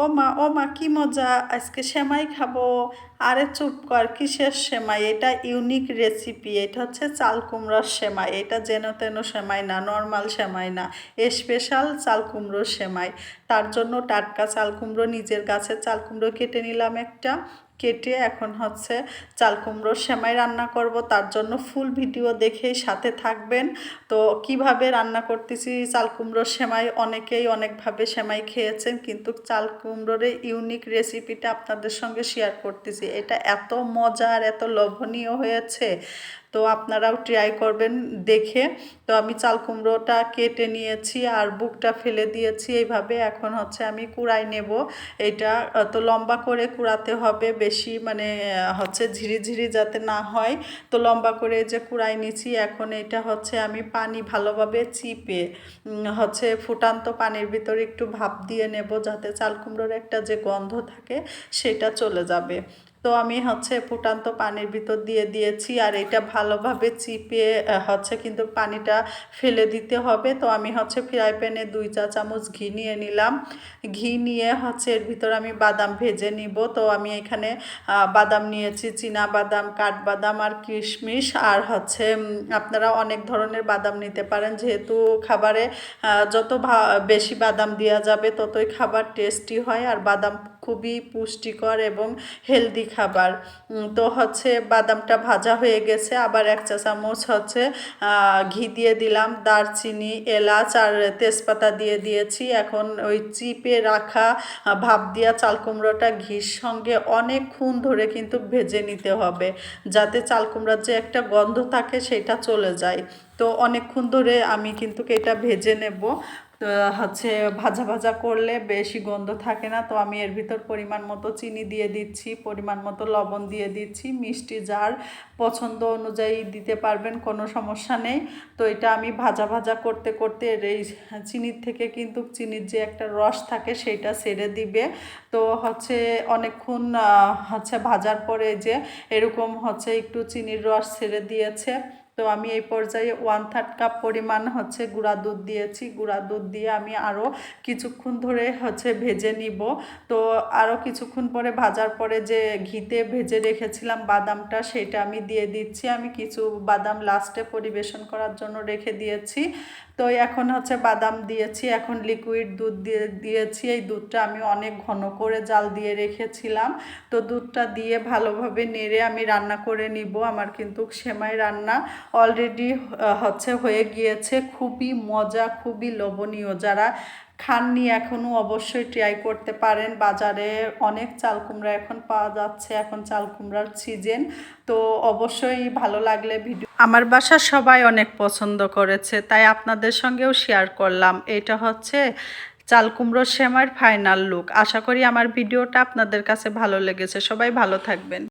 ও মা ও মা কি মজা, আজকে সেমাই খাব। আরে চুপ কর, কিসের সেমাই? এটা ইউনিক রেসিপি এটা হচ্ছে চাল কুমড়োর সেমাই। এটা যেন তেন সেমাই না নর্মাল সেমাই না স্পেশাল চাল কুমড়োর সেমাই। তার জন্য টাটকা চাল কুমড়ো, নিজের গাছের চাল কুমড়ো কেটে নিলাম একটা। কেটে এখন হচ্ছে চাল কুমড়োর সেমাই রান্না করব। তার জন্য ফুল ভিডিও দেখেই সাথে থাকবেন। তো কীভাবে রান্না করতেছি, চাল কুমড়োর সেমাই অনেকেই অনেকভাবে সেমাই খেয়েছেন, কিন্তু চাল কুমড়োর ইউনিক রেসিপিটা আপনাদের সঙ্গে শেয়ার করতেছি। এটা এত মজার, এত লোভনীয় হয়েছে। তো আপনারাও ট্রাই করবেন দেখে। তো আমি চাল কুমড়োটা কেটে নিয়েছি আর বুকটা ফেলে দিয়েছি। এইভাবে এখন হচ্ছে আমি কুড়াই নেব। এটা তো লম্বা করে কুড়াতে হবে বেশি মানে হচ্ছে ঝিরিঝিরি যাতে না হয়, তো লম্বা করে যে কুড়াই নিচ্ছি এখন এটা হচ্ছে আমি পানি ভালোভাবে চিপে হচ্ছে ফুটান্ত পানির ভিতরে একটু ভাপ দিয়ে নেব, যাতে চাল কুমড়োর একটা যে গন্ধ থাকে, সেটা চলে যাবে। তো আমি হচ্ছে ফুটান্ত পানির ভিতর দিয়ে দিয়েছি আর এটা ভালোভাবে চিপে হচ্ছে কিন্তু পানিটা ফেলে দিতে হবে। তো আমি হচ্ছে ফ্রাই প্যানে দুই চা চামচ ঘি নিয়ে নিলাম। ঘি নিয়ে হচ্ছে এর ভিতর আমি বাদাম ভেজে নিব। তো আমি এখানে বাদাম নিয়েছি, চীনা বাদাম কাঠবাদাম আর কিশমিশ। আর হচ্ছে আপনারা অনেক ধরনের বাদাম নিতে পারেন। যেহেতু খাবারে যত বেশি বাদাম দেওয়া যাবে ততই খাবার টেস্টি হয়। আর বাদাম খুবই পুষ্টিকর এবং হেলদি খাবার। তো হচ্ছে বাদামটা ভাজা হয়ে গেছে, আবার এক চা চামচ হচ্ছে ঘি দিয়ে দিলাম, দারচিনি, এলাচ আর তেজপাতা দিয়ে দিয়েছি। এখন ওই চিপে রাখা ভাপ দিয়া চাল কুমড়োটা ঘির সঙ্গে অনেকক্ষণ ধরে কিন্তু ভেজে নিতে হবে, যাতে চাল কুমড়ার যে একটা গন্ধ থাকে সেটা চলে যায়। তো অনেকক্ষণ ধরে আমি কিন্তু এটা ভেজে নেব। হচ্ছে ভাজা ভাজা করলে বেশি গন্ধ থাকে না। তো আমি এর ভিতর পরিমাণ মতো চিনি দিয়ে দিচ্ছি, পরিমাণ মতো লবণ দিয়ে দিচ্ছি। মিষ্টি যার পছন্দ অনুযায়ী দিতে পারবেন, কোনো সমস্যা নেই। তো এটা আমি ভাজা ভাজা করতে করতে এই চিনির থেকে কিন্তু চিনির যে একটা রস থাকে সেটা সেরে দিবে। তো হচ্ছে অনেকক্ষণ হচ্ছে ভাজার পরে যে এরকম হচ্ছে একটু চিনির রস ছেড়ে দিয়েছে। তো আমি এই পর্যায়ে ওয়ান থার্ড কাপ পরিমাণ হচ্ছে গুঁড়া দুধ দিয়েছি। গুঁড়া দুধ দিয়ে আমি আরও কিছুক্ষণ ধরে হচ্ছে ভেজে নিব। তো আরও কিছুক্ষণ পরে ভাজার পরে যে ঘিতে ভেজে রেখেছিলাম বাদামটা সেটা আমি দিয়ে দিচ্ছি। আমি কিছু বাদাম লাস্টে পরিবেশন করার জন্য রেখে দিয়েছি। তো এখন হচ্ছে বাদাম দিয়েছি, এখন লিকুইড দুধ দিয়ে দিয়েছি। এই দুধটা আমি অনেক ঘন করে জাল দিয়ে রেখেছিলাম। তো দুধটা দিয়ে ভালোভাবে নেড়ে আমি রান্না করে নিব। আমার কিন্তু সেমাই রান্না অলরেডি হচ্ছে হয়ে গিয়েছে। খুবই মজা, খুবই লোভনীয়। যারা খাননি এখনও অবশ্যই ট্রাই করতে পারেন। বাজারে অনেক চাল কুমড়া এখন পাওয়া যাচ্ছে, এখন চাল কুমড়ার সিজন তো অবশ্যই ভালো লাগলে ভিডিও আমার বাসা সবাই অনেক পছন্দ করেছে, তাই আপনাদের সঙ্গেও শেয়ার করলাম। এটা হচ্ছে চাল কুমড়োর সেমার ফাইনাল লুক আশা করি আমার ভিডিওটা আপনাদের কাছে ভালো লেগেছে। সবাই ভালো থাকবেন।